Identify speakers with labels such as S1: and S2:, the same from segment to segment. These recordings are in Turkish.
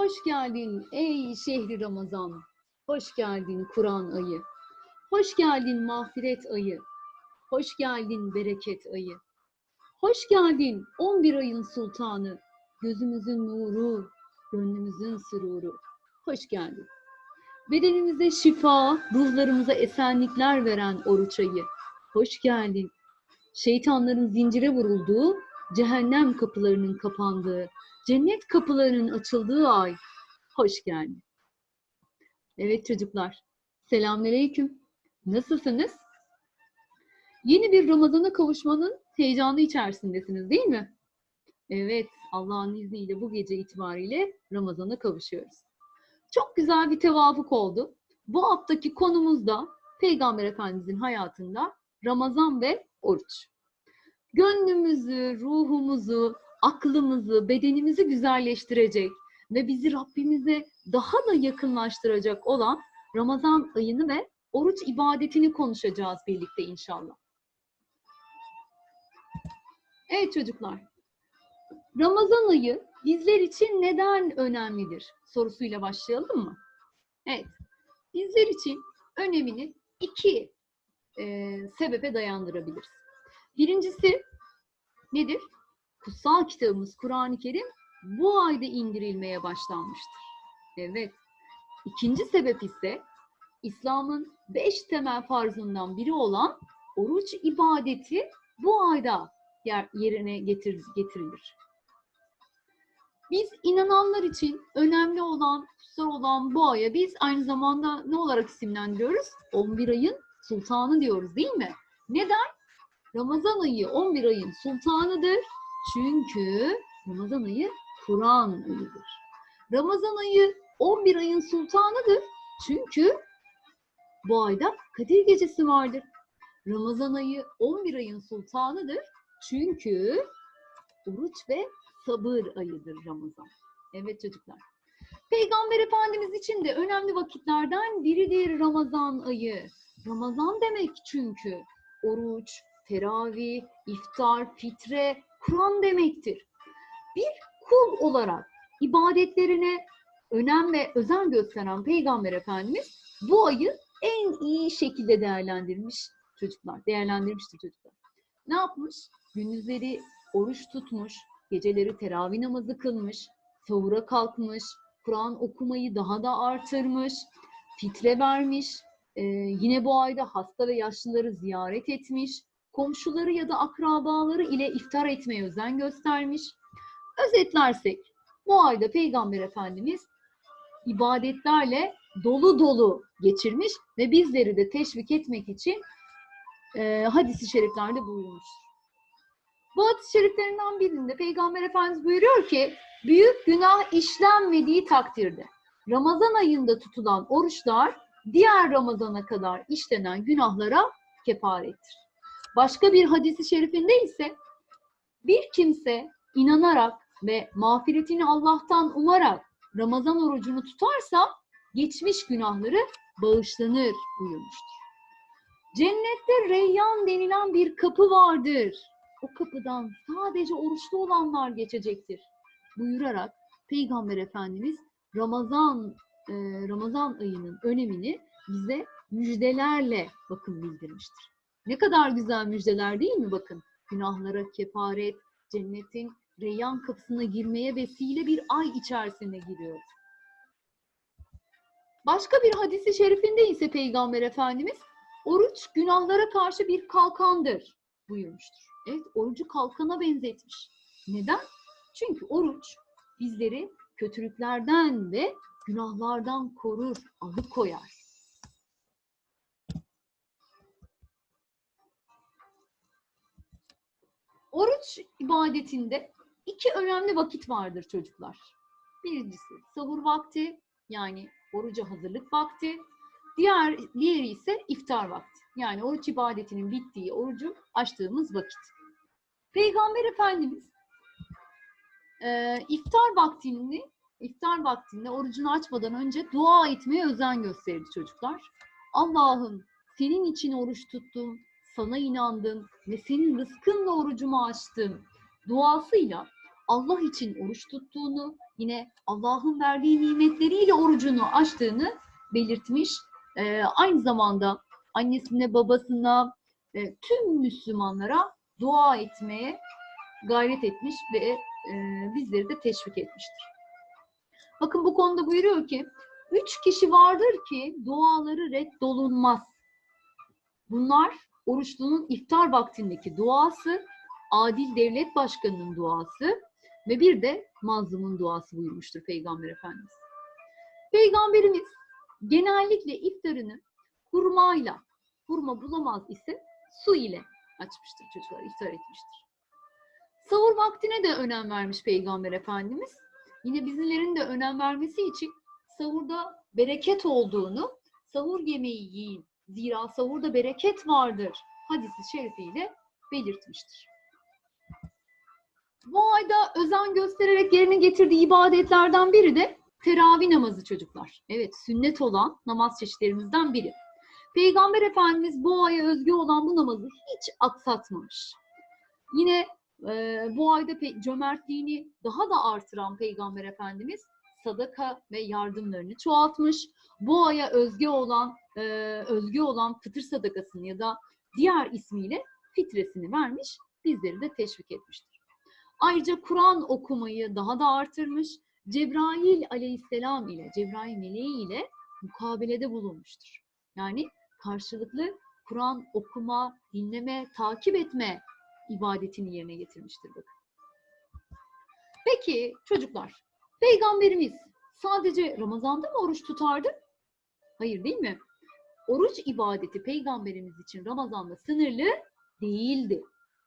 S1: Hoş geldin ey şehri Ramazan. Hoş geldin Kur'an ayı. Hoş geldin mağfiret ayı. Hoş geldin bereket ayı. Hoş geldin 11 ayın sultanı. Gözümüzün nuru, gönlümüzün süruru. Hoş geldin. Bedenimize şifa, ruhlarımıza esenlikler veren oruç ayı. Hoş geldin. Şeytanların zincire vurulduğu, cehennem kapılarının kapandığı, cennet kapılarının açıldığı ay. Hoş geldin. Evet çocuklar, selamünaleyküm. Nasılsınız? Yeni bir Ramazan'a kavuşmanın heyecanı içerisindesiniz değil mi? Evet, Allah'ın izniyle bu gece itibariyle Ramazan'a kavuşuyoruz. Çok güzel bir tevafuk oldu. Bu haftaki konumuz da Peygamber Efendimizin hayatında Ramazan ve oruç. Gönlümüzü, ruhumuzu, aklımızı, bedenimizi güzelleştirecek ve bizi Rabbimize daha da yakınlaştıracak olan Ramazan ayını ve oruç ibadetini konuşacağız birlikte inşallah. Evet çocuklar, Ramazan ayı bizler için neden önemlidir sorusuyla başlayalım mı? Evet, bizler için önemini iki e, sebebe dayandırabiliriz. Birincisi nedir? Kutsal kitabımız Kur'an-ı Kerim bu ayda indirilmeye başlanmıştır. Evet. İkinci sebep ise İslam'ın beş temel farzından biri olan oruç ibadeti bu ayda yer, yerine getir, getirilir. Biz inananlar için önemli olan, kutsal olan bu aya biz aynı zamanda ne olarak isimlendiriyoruz? 11 ayın sultanı diyoruz değil mi? Neden? Ramazan ayı 11 ayın sultanıdır. Çünkü Ramazan ayı Kur'an ayıdır. Ramazan ayı 11 ayın sultanıdır. Çünkü bu ayda Kadir Gecesi vardır. Ramazan ayı 11 ayın sultanıdır. Çünkü oruç ve sabır ayıdır Ramazan. Evet çocuklar. Peygamber Efendimiz için de önemli vakitlerden biridir Ramazan ayı. Ramazan demek çünkü oruç, teravih, iftar, fitre, Kur'an demektir. Bir kul olarak ibadetlerine önem ve özen gösteren Peygamber Efendimiz bu ayı en iyi şekilde değerlendirmiş çocuklar, değerlendirmiştir çocuklar. Ne yapmış? Gündüzleri oruç tutmuş, geceleri teravih namazı kılmış, sahura kalkmış, Kur'an okumayı daha da artırmış, fitre vermiş, ee, yine bu ayda hasta ve yaşlıları ziyaret etmiş, komşuları ya da akrabaları ile iftar etmeye özen göstermiş. Özetlersek bu ayda Peygamber Efendimiz ibadetlerle dolu dolu geçirmiş ve bizleri de teşvik etmek için e, hadis-i şeriflerde buyurmuştur. Bu hadis-i şeriflerinden birinde Peygamber Efendimiz buyuruyor ki büyük günah işlenmediği takdirde Ramazan ayında tutulan oruçlar diğer Ramazana kadar işlenen günahlara kefarettir. Başka bir hadisi şerifinde ise bir kimse inanarak ve mağfiretini Allah'tan umarak Ramazan orucunu tutarsa geçmiş günahları bağışlanır buyurmuştur. Cennette Reyyan denilen bir kapı vardır. O kapıdan sadece oruçlu olanlar geçecektir buyurarak Peygamber Efendimiz Ramazan e, Ramazan ayının önemini bize müjdelerle bakın bildirmiştir. Ne kadar güzel müjdeler değil mi bakın? Günahlara kefaret, cennetin reyyan kapısına girmeye vesile bir ay içerisine giriyoruz. Başka bir hadisi şerifinde ise Peygamber Efendimiz oruç günahlara karşı bir kalkandır buyurmuştur. Evet orucu kalkana benzetmiş. Neden? Çünkü oruç bizleri kötülüklerden ve günahlardan korur, alıkoyar. Oruç ibadetinde iki önemli vakit vardır çocuklar. Birincisi sahur vakti yani oruca hazırlık vakti. Diğer diğeri ise iftar vakti. Yani oruç ibadetinin bittiği, orucu açtığımız vakit. Peygamber Efendimiz e, iftar vaktini iftar vaktinde orucunu açmadan önce dua etmeye özen gösterdi çocuklar. Allah'ım senin için oruç tuttum, sana inandım ve senin rızkınla orucumu açtım duasıyla Allah için oruç tuttuğunu, yine Allah'ın verdiği nimetleriyle orucunu açtığını belirtmiş. Ee, aynı zamanda annesine, babasına, e, tüm Müslümanlara dua etmeye gayret etmiş ve e, bizleri de teşvik etmiştir. Bakın bu konuda buyuruyor ki, üç kişi vardır ki duaları reddolunmaz. Bunlar oruçlunun iftar vaktindeki duası, adil devlet başkanının duası ve bir de mazlumun duası buyurmuştur Peygamber Efendimiz. Peygamberimiz genellikle iftarını hurmayla, hurma bulamaz ise su ile açmıştır çocuklar, iftar etmiştir. Sahur vaktine de önem vermiş Peygamber Efendimiz. Yine bizlerin de önem vermesi için sahurda bereket olduğunu, sahur yemeği yiyin, zira sahurda bereket vardır hadisi şerifiyle belirtmiştir. Bu ayda özen göstererek yerine getirdiği ibadetlerden biri de teravih namazı çocuklar. Evet, sünnet olan namaz çeşitlerimizden biri. Peygamber Efendimiz bu aya özgü olan bu namazı hiç aksatmamış. Yine e, bu ayda cömertliğini daha da artıran Peygamber Efendimiz sadaka ve yardımlarını çoğaltmış. Bu aya özgü olan e, özgü olan fıtır sadakasını ya da diğer ismiyle fitresini vermiş, bizleri de teşvik etmiştir. Ayrıca Kur'an okumayı daha da artırmış, Cebrail aleyhisselam ile, Cebrail meleği ile mukabelede bulunmuştur. Yani karşılıklı Kur'an okuma, dinleme, takip etme ibadetini yerine getirmiştir bakın. Peki çocuklar, Peygamberimiz sadece Ramazan'da mı oruç tutardı? Hayır değil mi? Oruç ibadeti Peygamberimiz için Ramazan'da sınırlı değildi.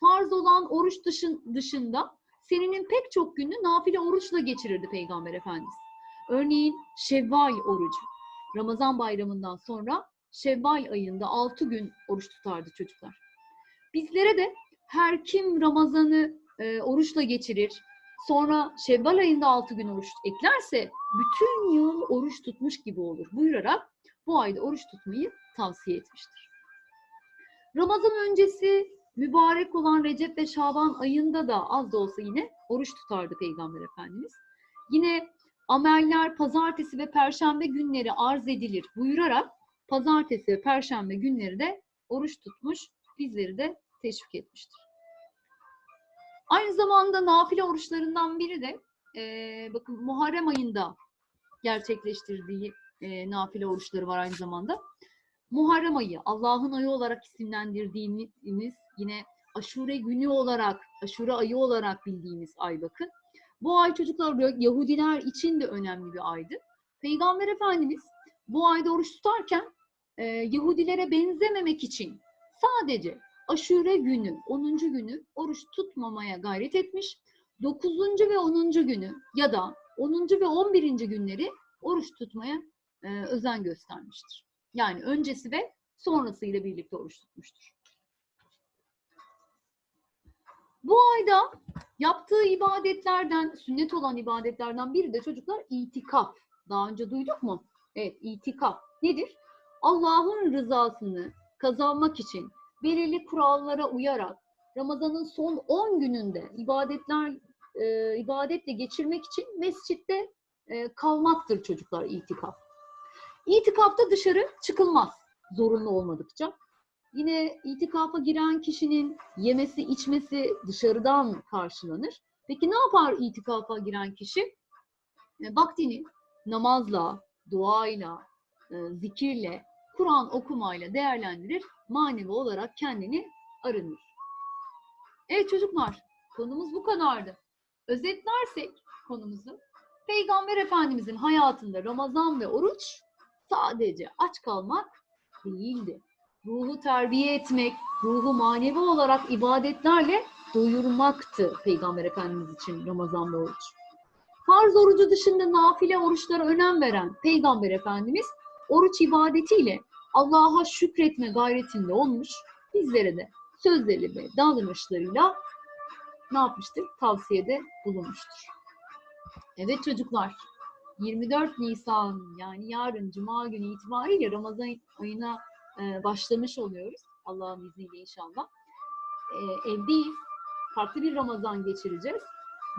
S1: Farz olan oruç dışın, dışında senenin pek çok gününü nafile oruçla geçirirdi Peygamber Efendimiz. Örneğin Şevval orucu. Ramazan bayramından sonra Şevval ayında 6 gün oruç tutardı çocuklar. Bizlere de her kim Ramazan'ı e, oruçla geçirir, sonra Şevval ayında 6 gün oruç eklerse bütün yıl oruç tutmuş gibi olur buyurarak bu ayda oruç tutmayı tavsiye etmiştir. Ramazan öncesi mübarek olan Recep ve Şaban ayında da az da olsa yine oruç tutardı Peygamber Efendimiz. Yine ameller pazartesi ve perşembe günleri arz edilir buyurarak pazartesi ve perşembe günleri de oruç tutmuş, bizleri de teşvik etmiştir. Aynı zamanda nafile oruçlarından biri de e, bakın Muharrem ayında gerçekleştirdiği e, nafile oruçları var aynı zamanda. Muharrem ayı, Allah'ın ayı olarak isimlendirdiğimiz yine aşure günü olarak, aşure ayı olarak bildiğimiz ay bakın. Bu ay çocuklar Yahudiler için de önemli bir aydı. Peygamber Efendimiz bu ayda oruç tutarken e, Yahudilere benzememek için sadece aşure günü, 10. günü oruç tutmamaya gayret etmiş. 9. ve 10. günü ya da 10. ve 11. günleri oruç tutmaya e, özen göstermiştir. Yani öncesi ve sonrasıyla birlikte oruç tutmuştur. Bu ayda yaptığı ibadetlerden, sünnet olan ibadetlerden biri de çocuklar itikaf. Daha önce duyduk mu? Evet, itikaf. Nedir? Allah'ın rızasını kazanmak için belirli kurallara uyarak Ramazan'ın son 10 gününde ibadetler e, ibadetle geçirmek için mescitte e, kalmaktır çocuklar itikaf. İtikafta dışarı çıkılmaz zorunlu olmadıkça. Yine itikafa giren kişinin yemesi, içmesi dışarıdan karşılanır. Peki ne yapar itikafa giren kişi? E, vaktini namazla, duayla, e, zikirle, Kur'an okumayla değerlendirir, manevi olarak kendini arınır. Evet çocuklar, konumuz bu kadardı. Özetlersek konumuzu, Peygamber Efendimizin hayatında Ramazan ve oruç sadece aç kalmak değildi. Ruhu terbiye etmek, ruhu manevi olarak ibadetlerle doyurmaktı Peygamber Efendimiz için Ramazan ve oruç. Farz orucu dışında nafile oruçlara önem veren Peygamber Efendimiz oruç ibadetiyle Allah'a şükretme gayretinde olmuş, bizlere de sözleri ve davranışlarıyla ne yapmıştır? Tavsiyede bulunmuştur. Evet çocuklar, 24 Nisan yani yarın Cuma günü itibariyle Ramazan ayına e, başlamış oluyoruz. Allah'ın izniyle inşallah. E, evdeyiz. Farklı bir Ramazan geçireceğiz.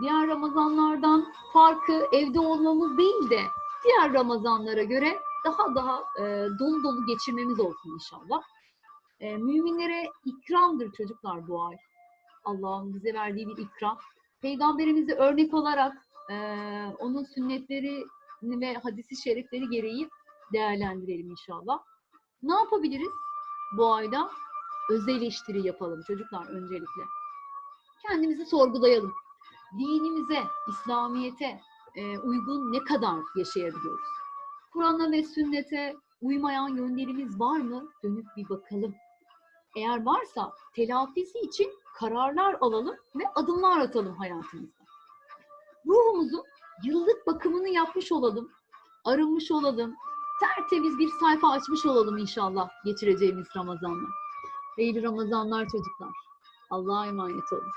S1: diğer Ramazanlardan farkı evde olmamız değil de diğer Ramazanlara göre daha daha e, dolu dolu geçirmemiz olsun inşallah. E, müminlere ikramdır çocuklar bu ay. Allah'ın bize verdiği bir ikram. Peygamberimizi örnek olarak e, onun sünnetleri ve hadisi şerifleri gereği değerlendirelim inşallah. Ne yapabiliriz bu ayda? Öz eleştiri yapalım çocuklar öncelikle. Kendimizi sorgulayalım. Dinimize, İslamiyet'e e, uygun ne kadar yaşayabiliyoruz? Kur'an'a ve sünnete uymayan yönlerimiz var mı? Dönüp bir bakalım. Eğer varsa telafisi için kararlar alalım ve adımlar atalım hayatımızda. Ruhumuzun yıllık bakımını yapmış olalım, arınmış olalım, tertemiz bir sayfa açmış olalım inşallah geçireceğimiz Ramazan'la. Hayırlı Ramazanlar çocuklar. Allah'a emanet olun.